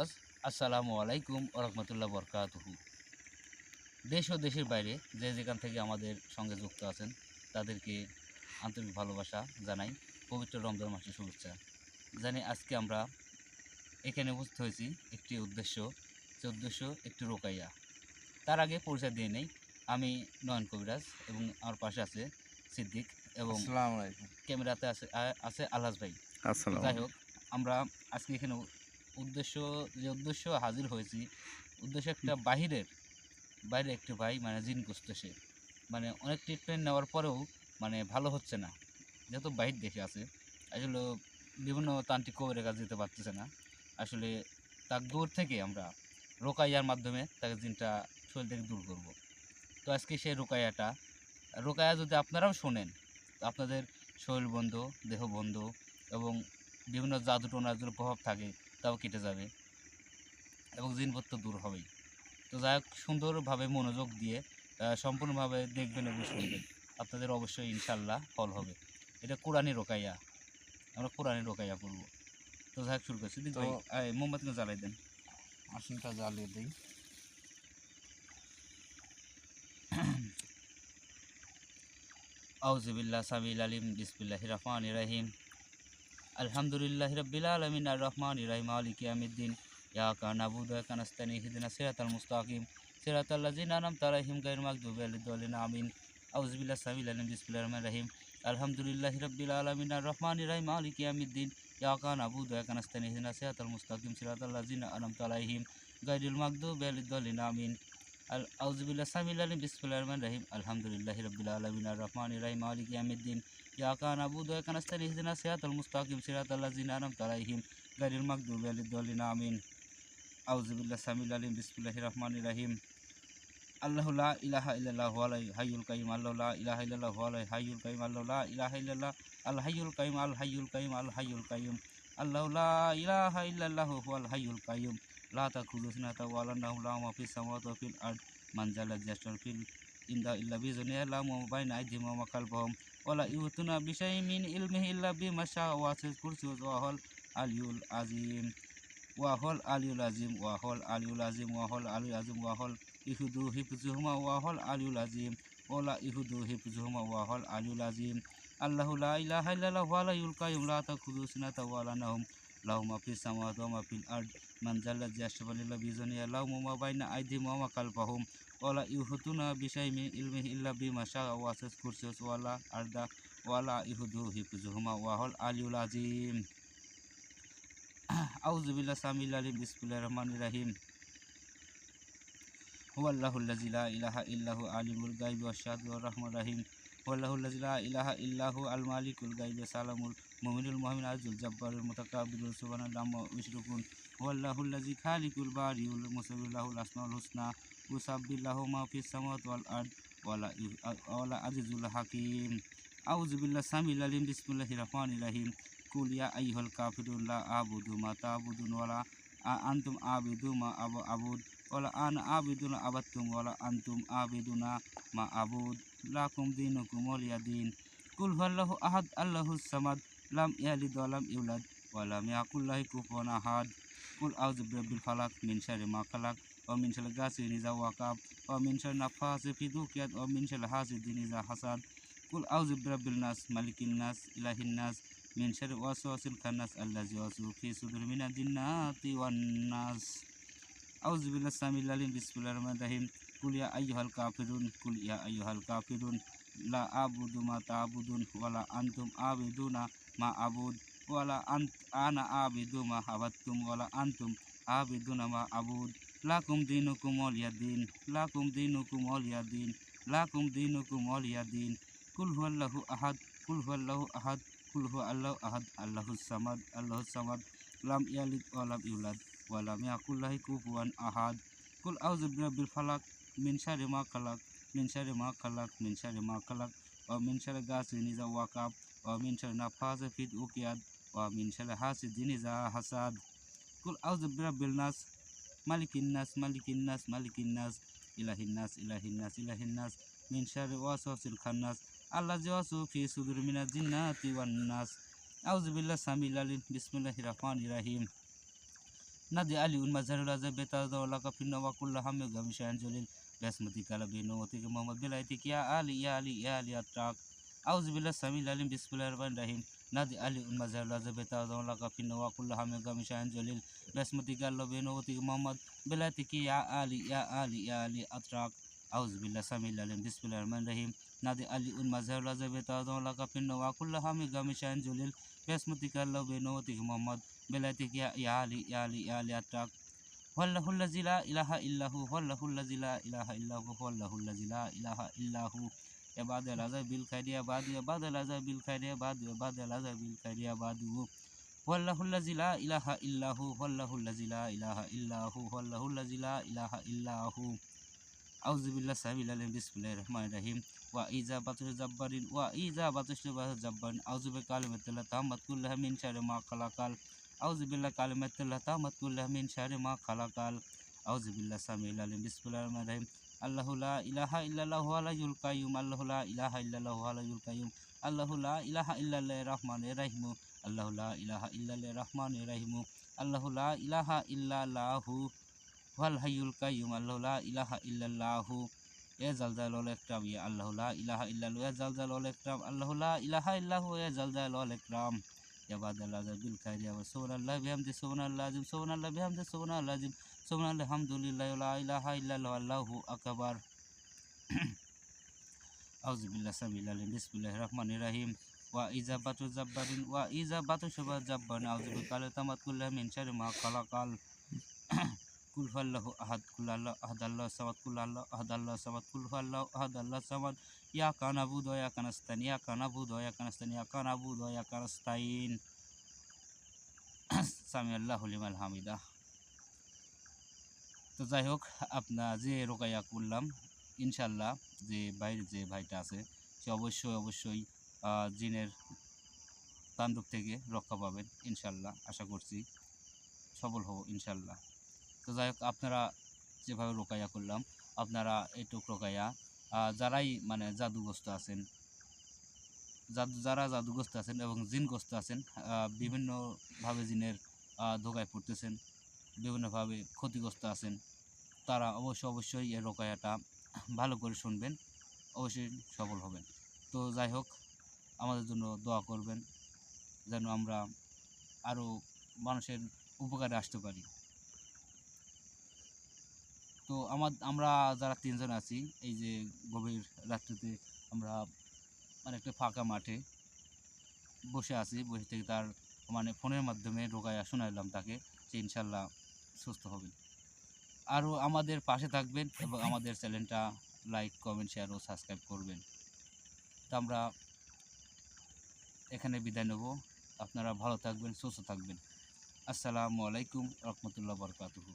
আস- আসসালামু আলাইকুম ওরহমতুল্লাহ বরকাতহু। দেশ ও দেশের বাইরে যে যেখান থেকে আমাদের সঙ্গে যুক্ত আছেন তাদেরকে আন্তরিক ভালোবাসা জানাই পবিত্র রমজান মাসের শুভেচ্ছা। জানি আজকে আমরা এখানে উপস্থিত হয়েছি একটি উদ্দেশ্য সে উদ্দেশ্য একটি রোকাইয়া। তার আগে পরিচয় দিয়ে নেই আমি নয়ন কবিরাজ এবং আমার পাশে আছে সিদ্দিক এবং ক্যামেরাতে আছে আছে আলহাজ ভাই। যাই হোক আমরা আজকে এখানে উদ্দেশ্য, যে উদ্দেশ্য হাজির হয়েছি, উদ্দেশ্য একটা বাহিরের বাইরে একটি ভাই মানে জিন সে। মানে অনেক ট্রিটমেন্ট নেওয়ার পরেও মানে ভালো হচ্ছে না। যেহেতু বাহির দেশে আছে, আসলে বিভিন্ন তান্ত্রিক কবরের কাছে যেতে পারতেছে না। আসলে তার দূর থেকে আমরা রোকাইয়ার মাধ্যমে তাকে জিনটা শরীর থেকে দূর করব। তো আজকে সেই রোকাইয়াটা, রোকাইয়া যদি আপনারাও শোনেন, আপনাদের শরীর বন্ধ, দেহ বন্ধ এবং বিভিন্ন জাদু টোনার প্রভাব থাকে তাও কেটে যাবে এবং জিনপত্র দূর হবেই। তো যাই হোক সুন্দরভাবে মনোযোগ দিয়ে সম্পূর্ণভাবে দেখবেন এবং শুনবেন। আপনাদের অবশ্যই ইনশাল্লাহ ফল হবে। এটা কোরআনি রোকাইয়া। আমরা কোরআনি রোকাইয়া করব তো যাই হোক শুরু করছি। তো- ভাই আয়, মোমবাতিটা জ্বালাই দেন। আসনটা জ্বালিয়ে দিই। আউজুবিল্লাহ সাবিল আলিম বিসমিল্লাহ রহমান রাহিম। আলহামদুলিল্লাহ রব্বিল আলমিন আর রহমান ইরাহিম আলিক ইয়ামিদ্দিন ইয়াকা নাবুদ কানাস্তানি হিদিনা সিরাতাল মুস্তাকিম। সিরাতাল্লাজিন আনাম তারাহিম গাইর মাকদুবি আলিদ্দালিন আমিন। আউজুবিল্লাহ সাবিল আলিম বিসমিল্লাহ রহমান রাহিম। আলহামদুলিল্লাহ রব্বিল আলমিন আর রহমান ইরাহিম আলিক ইয়ামিদ্দিন ইয়াকা নাবুদ কানাস্তানি হিদিনা সিরাতাল মুস্তাকিম সিরাতাল্লাজিন আনাম তারাহিম গাইরুল মাকদুবি আলিদ্দালিন আমিন। আল আউজুবিল্লাহ সামিল আলিম বিসমিল্লাহ রহমান রাহিম। আলহামদুলিল্লাহ রব্বিল আলমিন আর রহমান রাহিম আলিক ইয়ামিদ্দিন ইয়াকা নাবুদু ওয়া কানাস্তাইন ইহদিনা সিরাতাল মুস্তাকিম সিরাতাল লাযিনা আনআমতা আলাইহিম গায়রিল মাগদুবি আলাইহিম আমিন আউযুবিল্লাহ সামিল আলিম বিসমিল্লাহির রহমানির রহিম আল্লাহু লা ইলাহা ইল্লাল্লাহু আল হাইয়ুল কাইয়ুম আল্লাহু লা ইলাহা ইল্লাল্লাহু আল হাইয়ুল কাইয়ুম আল্লাহু লা ইলাহা ইল্লাল্লাহ আল হাইয়ুল কাইয়ুম আল হাইয়ুল কাইয়ুম আল হাইয়ুল কাইয়ুম আল্লাহু লা ইলাহা ইল্লাল্লাহু হুয়াল হাইয়ুল কাইয়ুম লা তাখুযু সিনাতা ওয়া লা মা ফিস সামাওয়াতি ওয়া ফিল আরদ মান জালা ফিল ইনদা ইল্লা বিইذনি আল্লাহু মা বাইনা আইদিহিম ওয়া মা খালফাহুম ওয়ালা ইউতুনা বিশাই মিন ইলমিহি ইল্লা বিমা শা ওয়াসিস কুরসিয়ু ওয়াহল আলিউল আজিম ওয়াহল আলিউল আজিম ওয়াহল আলিউল আজিম ওয়াহল আলিউল আজিম ওয়াহল ইহুদু হিফজুহুমা ওয়াহল আলিউল আজিম ওয়ালা ইহুদু হিফজুহুমা ওয়াহল আলিউল আজিম আল্লাহু লা ইলাহা ইল্লাল্লাহু ওয়া লা ইউলকায়ুম লা তাখুযু সিনাতা ওয়া লা নাওম লাহু মা ফিস সামাওয়াতি ওয়া মা ফিল আরদ মান জাল্লা ইয়াশফা লিল্লা বিইذনি আল্লাহু মা বাইনা আইদিহিম ওয়া মা খালফাহুম ওয়ালা ইউতুনা বিশাই মিন ইলমিহি ইল্লা বিমা শা ওয়াসিস কুরসিয়ু ওয়ালা আরদা ওয়ালা ইহুদু হিফজুহুমা ওয়াহল আলিউল আজিম আউযুবিল্লাহ সামিল আলিম, বিসমিল্লাহির রহমানির রহিম। হুয়াল্লাহুল্লাযী লা ইলাহা ইল্লাহু আলিমুল গায়বি ওয়াশ শাহাদাতি ওয়ার রহমানির রহিম। হুয়াল্লাহুল্লাযী লা ইলাহা ইল্লাহু আল মালিকুল গায়বি সালামুল মুমিনুল মুহমিন আজিজুল জাব্বারুল মুতাকাব্বিরুল সুবহানাল্লাহি আম্মা ইউশরিকুন হুয়াল্লাহুল্লাযী খালিকুল বারিউল মুসাব্বিহুল আসমাউল হুসনা। ইউসাব্বিহু মা ফিস সামাওয়াতি ওয়াল আরদ ওয়ালা ইউ- ওয়ালা আজিজুল হাকিম আউযু বিল্লাহ সামিল আলিম বিসমিল্লাহির রহমানির রহিম কুল ইয়া আইয়ুহাল আবুদু মা তা'বুদুন ওয়ালা আ- আবিদু আবুদ ওয়ালা আনা আবিদুনা আবাদতুম ওয়ালা আনতুম আবিদুনা মা আবুদ লাকুম দীনুকুম ওয়ালিয়া দিন কুল হুয়াল্লাহু আহাদ আল্লাহুস সামাদ লাম ইয়ালিদ ওয়া ইউলাদ ওয়া লাম ইয়াকুল আহাদ কুল আউযু ফালাক মিন মা খালাক ওয়া মিন শাররি গাসিকিন ইযা ওয়াকাব ওয়া মিন শাররি নাফাসি ফি দুকিয়াত ওয়া মিন শাররি হাসিদিন ইযা হাসাদ কুল আউযু বিরাব্বিল নাস মালিকিন নাস ইলাহিন নাস মিন শাররি ওয়াসওয়াসিল খান্নাস আল্লাযী ওয়াসওয়াসু ফি সুদুরিল মিনাল জিন্নাতি ওয়ান নাস আউযু বিল্লাহি সামিল আলিম বিসমিল্লাহির রহমানির রহিম কুল ইয়া আইয়ুহাল কাফিরুন কুল ইয়া আইয়ুহাল কাফিরুন লা আবুদু মা তা'বুদুন ওয়ালা আনতুম আবিদুনা মা আবুদ ওয়ালা আন্ত আনা আবিদু মা আবাদতুম ওয়ালা আনতুম আবিদুনা মা আবুদ লাকুম দীনুকুম ওয়ালিয়া দিন লাকুম দীনুকুম ওয়ালিয়া দিন লাকুম দীনুকুম ওয়ালিয়া দিন কুল হুয়াল্লাহু আহাদ কুল হুয়াল্লাহু আহাদ কুল হু আল্লাহু আহাদ আল্লাহুস সামাদ আল্লাহুস সামাদ লাম ইয়ালিদ ওয়া লাম ইউলাদ ওয়া লাম ইয়াকুল লাহু কুফুয়ান আহাদ কুল আউযু বিরাব্বিল ফালাক মিন শাররি মা খালাক মিন শাররি মা খালাক মিন শাররি মা খালাক ওয়া মিন শাররি গাসিকিন ইযা ওয়াকাব ওয়া মিন শাররি নাফাসি ফিল উকিয়াদ ওয়া মিন শাররি মালিকিন নাস মালিকিন নাস মালিকিন নাস ইলাহিন নাস ইলাহিন নাস ইলাহিন নাস মিন শারে ওয়াসওয়াসিল খান্নাস আল্লাহ যে ওয়াসু ফি সুদুর মিনাজ জিন্নাতি ওয়ান নাস আউযুবিল্লাহ সামিল আলিম বিসমিল্লাহির রাহমানির রাহিম নাদি আলী উল মাজারুল আজম বেতাজউল্লাহ কাফিন ওয়াকুল্লাহ হামে গামিশান জলিল বাসমতি কালাবি নওতিকে মোহাম্মদ বিলাইতি কিয়া আলী ইয়া আলী ইয়া আলী আত্রাক আউযুবিল্লাহ সামিল আলিম বিসমিল্লাহির রাহমানির রাহিম نادي علي المزهر الأزهر بتاعه لك في النوى كل هم غم شان جليل بسمتك لبنوتك محمد بلايتك يا علي يا علي يا علي أتراك أعوذ بالله السميع العليم بسم الله الرحمن الرحيم نادي علي المزهر الأزهر بتاعه لك في النوى كل هم غم شان جليل بسمتك لبنوتك محمد بلاتك يا علي يا علي يا علي أتراك والله الذي لا إله إلا هو والله الذي لا إله إلا هو والله الذي لا إله إلا هو۔ بعد العذاب يا بعد العذاب يا بعد العذاب بعد. والله الذي لا إله إلا هو والله الذي لا إله إلا هو والله الذي لا إله إلا هو. أعوذ بالله السميع العليم بسم الله الرحمن الرحيم. وإذا بطش جبار وإذا بطش جبار أعوذ بكلمة الله تامت كلها من شر ما خلق. أعوذ بالله كلمة الله تامت كلها من شر ما خلق. أعوذ بالله السميع العليم بسم الله الرحمن الرحيم. الله لا إله إلا الله هو الحي القيوم الله لا إله إلا الله هو الحي القيوم الله لا إله إلا الله الرحمن الرحيم الله لا إله إلا الله الرحمن الرحيم الله لا إله إلا الله هو الحي القيوم الله لا إله إلا الله يا زلزال الإكرام يا الله لا إله إلا الله يا زلزال الإكرام الله لا إله إلا هو يا زلزال الإكرام يا بعد الله بالخير يا سبحان الله بحمده سبحان الله العظيم سبحان الله بحمده سبحان الله العظيم سبحان الله الحمد لله لا إله إلا الله الله أكبر أعوذ بالله السميع العليم بسم الله الرحمن الرحيم وإذا باتوا جبارين وإذا باتوا شبه جبارين أعوذ بك تمت كلها من شر ما خلق আহাদ আহাদ আল্লাহ আহাদ আল্লাহ আহাদ আল্লাহ ইয়া দয়া কানাস্তান ইয়া দয়া কানাস্তান ইয়া দয়া কানাস্তাইন সামি আল্লাহ হামিদা। তো যাই হোক আপনার যে রোকাইয়া করলাম ইনশাল্লাহ যে বাইরে যে ভাইটা আছে, সে অবশ্যই অবশ্যই জিনের তাণ্ডব থেকে রক্ষা পাবেন ইনশাল্লাহ আশা করছি সফল হব ইনশাল্লাহ তো যাই হোক, আপনারা যেভাবে রোকাইয়া করলাম, আপনারা এইটুক রোকাইয়া যারাই মানে জাদুগ্রস্ত আছেন, জাদু, যারা জাদুগ্রস্ত আছেন এবং জিনগ্রস্ত আছেন বিভিন্নভাবে জিনের ধোকায় পড়তেছেন, বিভিন্নভাবে ক্ষতিগ্রস্ত আছেন, তারা অবশ্যই অবশ্যই এই রোকাইয়াটা ভালো করে শুনবেন, অবশ্যই সফল হবেন। তো যাই হোক, আমাদের জন্য দোয়া করবেন, যেন আমরা আরও মানুষের উপকারে আসতে পারি। তো আমার, আমরা যারা তিনজন আছি, এই যে গভীর রাত্রিতে আমরা মানে একটা ফাঁকা মাঠে বসে আছি, বসে থেকে তার মানে ফোনের মাধ্যমে রোগায়া শোনাইলাম তাকে যে ইনশাল্লাহ সুস্থ হবেন আরও আমাদের পাশে থাকবেন এবং আমাদের চ্যানেলটা লাইক, কমেন্ট, শেয়ার ও সাবস্ক্রাইব করবেন। তো আমরা এখানে বিদায় নেব। আপনারা ভালো থাকবেন, সুস্থ থাকবেন। আসসালামু আলাইকুম, রহমতুল্লাহ বরকাতুহু।